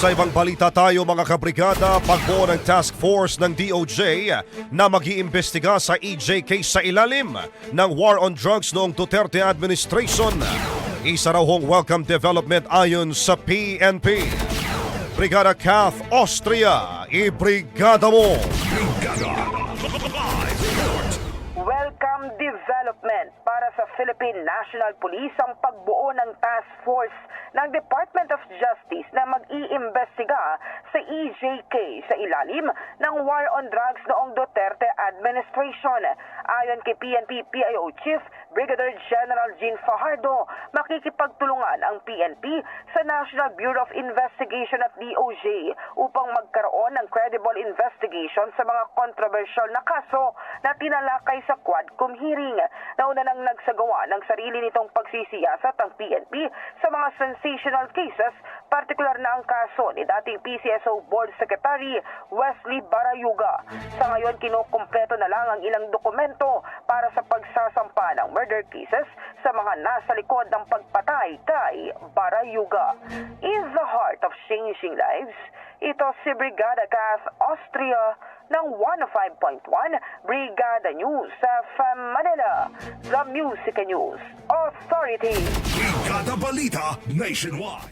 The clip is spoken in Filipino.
Sa ibang balita tayo mga kabrigada, pagbuo ng task force ng DOJ na mag-iimbestiga sa EJ case sa ilalim ng war on drugs noong Duterte administration. Isa raw hong welcome development ayon sa PNP. Brigada Kath Austria, ibrigada mo! Welcome development Philippine National Police ang pagbuo ng task force ng Department of Justice na mag-iimbestiga sa EJK sa ilalim ng war on drugs noong Duterte administration. Ayon kay PNP PIO Chief Brigadier General Jean Fajardo, makikipagtulungan ang PNP sa National Bureau of Investigation at DOJ upang magkaroon ng credible investigation sa mga controversial na kaso na tinalakay sa Quadcom hearing. Nauna nang nagsagawa ng sarili nitong pagsisiyasat ang PNP sa mga sensational cases, partikular na ang kaso ni dating PCSO Board Secretary Wesley Barayuga. Sa ngayon, kinukumpleto na lang ang ilang dokumento para sa pagsasampa ng murder cases sa mga nasa likod ng pagpatay kay Barayuga. In the heart of changing lives, ito si Brigada Kath Austria ng 105.1 Brigada News sa Manila, The Music News Authority. Brigada Balita Nationwide.